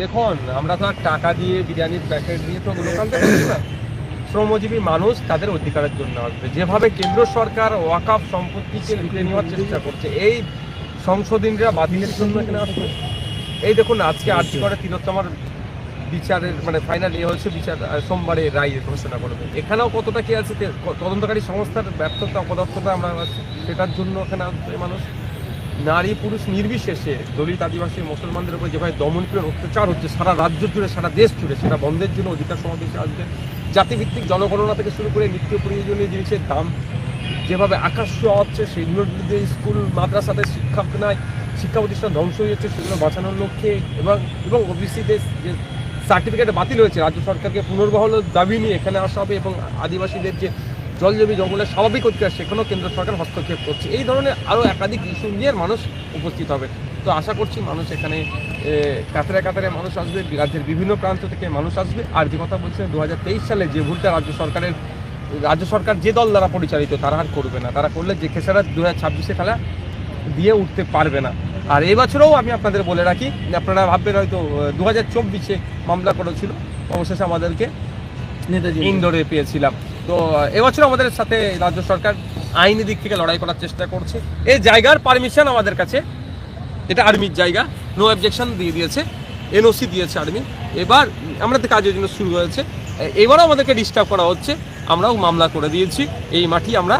দেখুন, আমরা তো আর টাকা দিয়ে বিরিয়ানির প্যাকেট দিয়ে তো লোকাল না। শ্রমজীবী মানুষ তাদের অধিকারের জন্য আসবে। যেভাবে কেন্দ্র সরকার ওয়াকাফ সম্পত্তিকে লুটে নেওয়ার চেষ্টা করছে, এই সংশোধনীরা বাতিলের জন্য এখানে আসবে? এই দেখুন, আজকে আর্জ করে তিলোত্তমার বিচারের মানে ফাইনাল ইয়ে হয়েছে বিচার সোমবারে রায় ঘোষণা করবে। এখানেও কতটা কি আছে? তদন্তকারী সংস্থার ব্যর্থতা অপদক্ষতা আমরা সেটার জন্য এখানে আসবে মানুষ। নারী পুরুষ নির্বিশেষে দলিত আদিবাসী মুসলমানদের উপর যেভাবে দমনপীড়ন অত্যাচার হচ্ছে, সারা রাজ্য জুড়ে, সারা দেশ জুড়ে সেটা বন্ধের জন্য অধিকার সমাবেশে আসবে জাতিভিত্তিক জনগণনা থেকে শুরু করে নিত্য প্রয়োজনীয় জিনিসের দাম যেভাবে আকাশ ছোঁয়া হচ্ছে সেগুলোর যে স্কুল, মাদ্রাসাতে শিক্ষা নাই, শিক্ষা প্রতিষ্ঠান ধ্বংস হয়ে যাচ্ছে, সেগুলো বাঁচানোর লক্ষ্যে এবং এবং ওবিসিদের যে সার্টিফিকেট বাতিল হয়েছে, রাজ্য সরকারকে পুনর্বহল দাবি নিয়ে এখানে আসা হবে এবং আদিবাসীদের যে জল জমি জঙ্গলের স্বাভাবিক অধিকার সেখানেও কেন্দ্র সরকার হস্তক্ষেপ করছে। এই ধরনের আরও একাধিক ইস্যু নিয়ে মানুষ উপস্থিত হবে। তো আশা করছি মানুষ এখানে কাতারে কাতারে মানুষ আসবে রাজ্যের বিভিন্ন প্রান্ত থেকে মানুষ আসবে। আর যে কথা বলছেন দু হাজার তেইশ সালে যে ভুলটা রাজ্য সরকারের রাজ্য সরকার যে দল দ্বারা পরিচালিত তারা আর করবে না। তারা করলে যে খেসারা দু হাজার ছাব্বিশে খেলা দিয়ে উঠতে পারবে না। আর এবছরেও আমি আপনাদের বলে রাখি যে আপনারা ভাববেন হয়তো দু হাজার চব্বিশে মামলা করেছিল অবশেষে আমাদেরকে নেতাজি। ইন্দোরে পেয়েছিলাম। তো এবছর আমাদের সাথে রাজ্য সরকার আইনি দিক থেকে লড়াই করার চেষ্টা করছে। এই জায়গার পারমিশন আমাদের কাছে, এটা আর্মির জায়গা। নো অবজেকশন দিয়ে দিয়েছে এনওসি দিয়েছে আর্মি। এবার আমাদের কাজের জন্য শুরু হয়েছে। এবারও আমাদেরকে ডিস্টার্ব করা হচ্ছে। আমরাও মামলা করে দিয়েছি। এই মাটি আমরা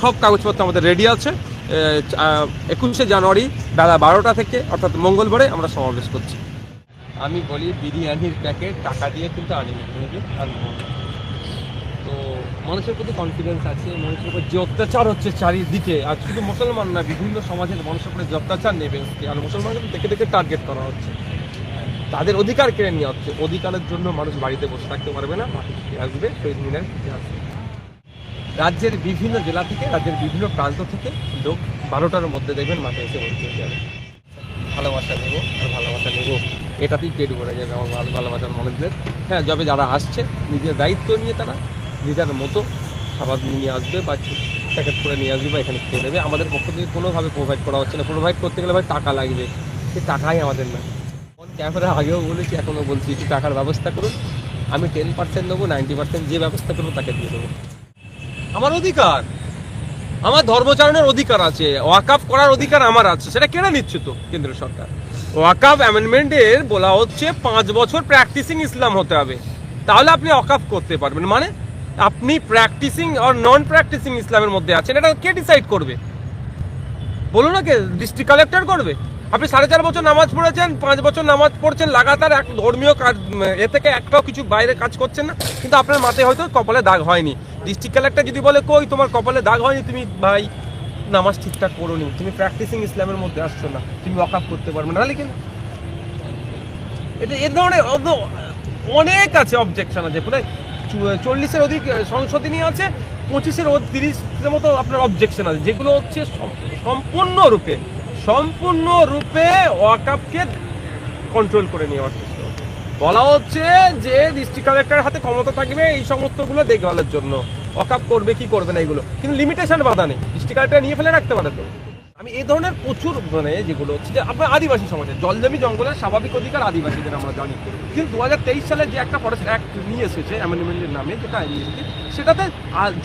সব কাগজপত্র আমাদের রেডি আছে। একুশে জানুয়ারি বেলা বারোটা থেকে, অর্থাৎ মঙ্গলবারে আমরা সমাবেশ করছি। আমি বলি, বিরিয়ানির প্যাকেট টাকা দিয়ে কিন্তু আনিনি আনব তো মানুষের প্রতি কনফিডেন্স আছে, মানুষের উপর যে অত্যাচার হচ্ছে চারিদিকে, আর শুধু মুসলমান না, বিভিন্ন সমাজের মানুষের উপরে যে অত্যাচার নেবে আর মুসলমানকে দেখে দেখে টার্গেট করা হচ্ছে। তাদের অধিকার কেড়ে নেওয়া হচ্ছে। অধিকারের জন্য মানুষ বাড়িতে বসে থাকতে পারবে না আসবে শহীদ মিনার আসবে রাজ্যের বিভিন্ন জেলা থেকে, রাজ্যের বিভিন্ন প্রান্ত থেকে লোক বারোটার মধ্যে দেখবেন মাঠে এসে হয়ে যাবে। ভালোবাসা নেব, আর ভালোবাসা নেব। এটাতেই পেট ভরে যাবে আমার ভালোবাসার মানুষদের। হ্যাঁ যবে যারা আসছে, নিজের দায়িত্ব নিয়ে তারা নিজের মতো খাবার নিয়ে আসবে বা প্যাকেট করে নিয়ে আসবে বা এখানে খেয়ে নেবে। আমাদের পক্ষ থেকে কোনোভাবে প্রোভাইড করা হচ্ছে না। প্রোভাইড করতে গেলে ভাই টাকা লাগবে। সে টাকাই আমাদের না। ক্যামেরা আগেও বলেছি, এখনও বলছি, একটু টাকার ব্যবস্থা করুন। আমি টেন পার্সেন্ট নেব নাইনটি পার্সেন্ট যে ব্যবস্থা করব তাকে দিয়ে দেবো। আমার অধিকার। আমার ধর্মচারণের অধিকার আছে। ওয়াকাফ করার অধিকার আমার আছে। সেটা কেড়ে নিচ্ছে তো কেন্দ্র সরকার। ওয়াকাফ অ্যামেন্ডমেন্টের বলা হচ্ছে, পাঁচ বছর প্র্যাকটিসিং ইসলাম হতে হবে। তাহলে আপনি ওয়াকাফ করতে পারবেন। মানে আপনি প্র্যাকটিসিং আর নন প্র্যাকটিসিং ইসলামের মধ্যে আছেন, এটা কে ডিসাইড করবে? বলুন না কে ডিস্ট্রিক্ট কালেক্টর করবে? আপনি সাড়ে চার বছর নামাজ পড়েছেন, পাঁচ বছর নামাজ পড়ছেন, লাগাতার এক ধর্মীয় কাজ, এ থেকে একটাও কিছু বাইরে কাজ করছেন না, কিন্তু আপনার মাথায় হয়তো কপালে দাগ হয়নি। ডিস্ট্রিক্ট কালেক্টর যদি বলে, কই, তোমার কপালে দাগ হয়নি, তুমি ভাই, নামাজ ঠিকঠাক করোনি তুমি প্র্যাকটিসিং ইসলামের মধ্যে আসছো না, তুমি ওয়াকাপ করতে পারবে না। লিখে এটা এ ধরনের অনেক আছে অবজেকশন আছে। চল্লিশের অধিক সংশোধনী আছে, পঁচিশের তিরিশের মতো আপনার অবজেকশন আছে। যেগুলো হচ্ছে সম- সম্পূর্ণরূপে সম্পূর্ণরূপে ওয়াকাপকে কন্ট্রোল করে নেওয়ার চেষ্টা বলা হচ্ছে যে ডিস্ট্রিক্ট কালেক্টরের হাতে ক্ষমতা থাকবে এই সমস্তগুলো দেখভালের জন্য। ওয়াকাপ করবে, কি করবে না এগুলো? কিন্তু লিমিটেশন বাধা নেই। ডিস্ট্রিক্ট কালেক্টর নিয়ে ফেলে রাখতে পারে তো। আমি এই ধরনের প্রচুর মানে যেগুলো হচ্ছে যে আপনার আদিবাসী সমাজে জলজমি জঙ্গলের স্বাভাবিক অধিকার আদিবাসীদের আমরা জানি। কিন্তু দু হাজার তেইশ সালে যে একটা ফরেস্ট অ্যাক্ট নিয়ে এসেছে অ্যামেন্ডমেন্টের নামে যেটা এসেছে সেটাতে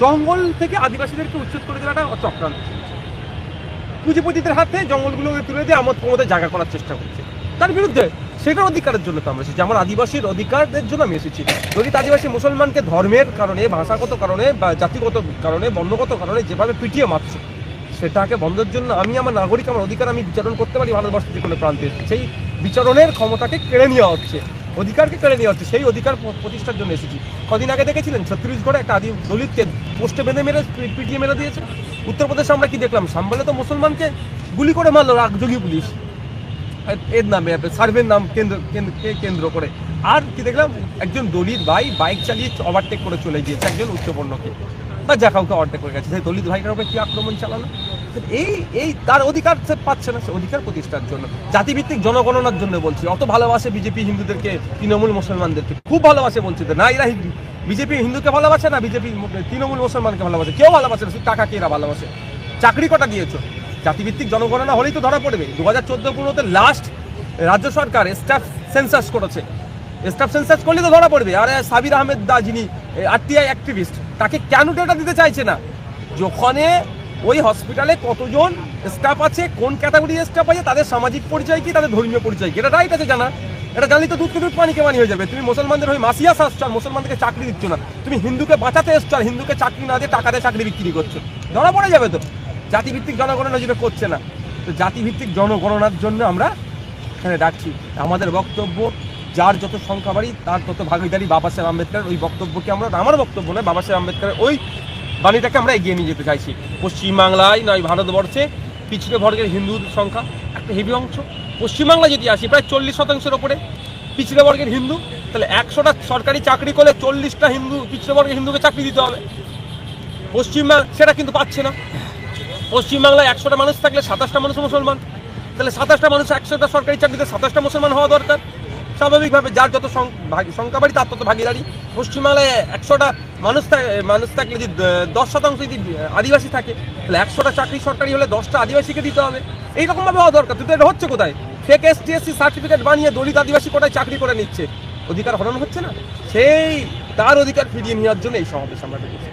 জঙ্গল থেকে আদিবাসীদেরকে উচ্ছেদ করে দেওয়াটা চক্রান্ত পুঁজিপতিদের হাতে জঙ্গলগুলো তুলে দিয়ে আমার ক্ষমতায় জায়গা করার চেষ্টা করছে। তার বিরুদ্ধে সেটার অধিকারের জন্য তো আমরা এসেছি। আমার আদিবাসীর অধিকারের জন্য আমি এসেছি। দলিত আদিবাসী মুসলমানকে ধর্মের কারণে, ভাষাগত কারণে বা জাতিগত কারণে, বর্ণগত কারণে যেভাবে পিটিয়ে মারছে সেটাকে বন্ধের জন্য আমি আমার নাগরিক, আমার অধিকার আমি বিচারণ করতে পারি ভারতবর্ষের যে কোনো প্রান্তে। সেই বিচারণের ক্ষমতাকে কেড়ে নেওয়া হচ্ছে। অধিকারকে কেড়ে নেওয়া হচ্ছে। সেই অধিকার প্রতিষ্ঠার জন্য এসেছি। কদিন আগে দেখেছিলেন ছত্তিশগড়ে একটা আদি দলিতকে পোস্টে বেঁধে মেরে, পিটিয়ে মেরে দিয়েছে। উত্তরপ্রদেশে আমরা কি দেখলাম? সাম্বালে তো মুসলমানকে গুলি করে মারলো রাগযোগী পুলিশ। এর নামে সার্ভের নাম কেন্দ্র কেন্দ্র করে। আর কি দেখলাম? একজন দলিত ভাই বাইক চালিয়ে ওভারটেক করে চলে গিয়েছে, একজন উচ্চবর্ণকে বা যা কাউকে ওভারটেক করে গেছে। সেই দলিত ভাইটার উপরে কি আক্রমণ চালানো এই এই তার অধিকার সে পাচ্ছে না, সে অধিকার প্রতিষ্ঠার জন্য। জাতিভিত্তিক জনগণনার জন্য বলছি। অত ভালোবাসে বিজেপি হিন্দুদেরকে, তৃণমূল মুসলমানদেরকে। খুব ভালোবাসে বলছে না, এরা বিজেপি হিন্দুকে ভালোবাসে না, বিজেপি তৃণমূল মুসলমানকে ভালোবাসে? কেউ ভালোবাসে না, শুধু টাকাকে এরা ভালোবাসে? চাকরি কটা দিয়েছ? জাতিভিত্তিক জনগণনা হলেই তো ধরা পড়বে। দু হাজার চোদ্দ পনেরোতে লাস্ট রাজ্য সরকার স্টাফ সেন্সাস করেছে। স্টাফ সেন্সাস করলে তো ধরা পড়বে। আরে সাবির আহমেদ দা যিনি আরটিআই অ্যাক্টিভিস্ট তাকে কেন ডেটা দিতে চাইছে না? যখনে ওই হসপিটালে কতজন স্টাফ আছে, কোন ক্যাটাগরি স্টাফ আছে, তাদের সামাজিক পরিচয় কি, তাদের ধর্মীয় পরিচয় কি? এটা রাইট আছে জানা। এটা জানলে তো দুধকে দুধ পানিকে পানি হয়ে যাবে। তুমি মুসলমানদের হয়ে মাসিয়াস আসছো আর মুসলমানদেরকে চাকরি দিচ্ছ না। তুমি হিন্দুকে বাঁচাতে এসছো, আর হিন্দুকে চাকরি না দিয়ে টাকাতে চাকরি বিক্রি করছ। ধরা পড়ে যাবে তো। জাতিভিত্তিক জনগণনা যেটা করছে না। তো জাতিভিত্তিক জনগণনার জন্য আমরা এখানে ডাকছি। আমাদের বক্তব্য, যার যত সংখ্যা বাড়ি, তার তত ভাগিদারি বাবা সাহেব আম্বেদকর ওই বক্তব্যকে আমরা আমার বক্তব্য নয়, বাবা সাহেব আম্বেদকরের ওই বাণীটাকে আমরা এগিয়ে নিয়ে যেতে চাইছি। পশ্চিমবাংলায় নয়, ভারতবর্ষে পিছিয়ে বর্গের হিন্দুর সংখ্যা, একটা হেভি অংশ। পশ্চিমবাংলা যদি আসি, প্রায় চল্লিশ শতাংশের ওপরে পিছিয়ে বর্গের হিন্দু। তাহলে একশোটা সরকারি চাকরি করলে চল্লিশটা হিন্দু পিছিয়ে বর্গের হিন্দুকে চাকরি দিতে হবে। পশ্চিমবাংলা সেটা কিন্তু পাচ্ছে না। পশ্চিমবাংলায় একশোটা মানুষ থাকলে সাতাশটা মানুষ মুসলমান। তাহলে সাতাশটা মানুষ একশোটা সরকারি চাকরিতে সাতাশটা মুসলমান হওয়া দরকার। স্বাভাবিকভাবে যার যত সংখ্যা বাড়ি, তার তত ভাগিদারি। পশ্চিমবাংলায় একশোটা মানুষ মানুষ থাকলে যদি দশ শতাংশ যদি আদিবাসী থাকে, তাহলে একশোটা চাকরি সরকারি হলে দশটা আদিবাসীকে দিতে হবে। এইরকমভাবে হওয়া দরকার। কিন্তু এটা হচ্ছে কোথায়? ফেক এস টিএসসি সার্টিফিকেট বানিয়ে দলিত আদিবাসী কোটায় চাকরি করে নিচ্ছে। অধিকার হরণ হচ্ছে না? সেই, তার অধিকার ফিরিয়ে নেওয়ার জন্য এই সমাবেশ আমরা ডেকেছি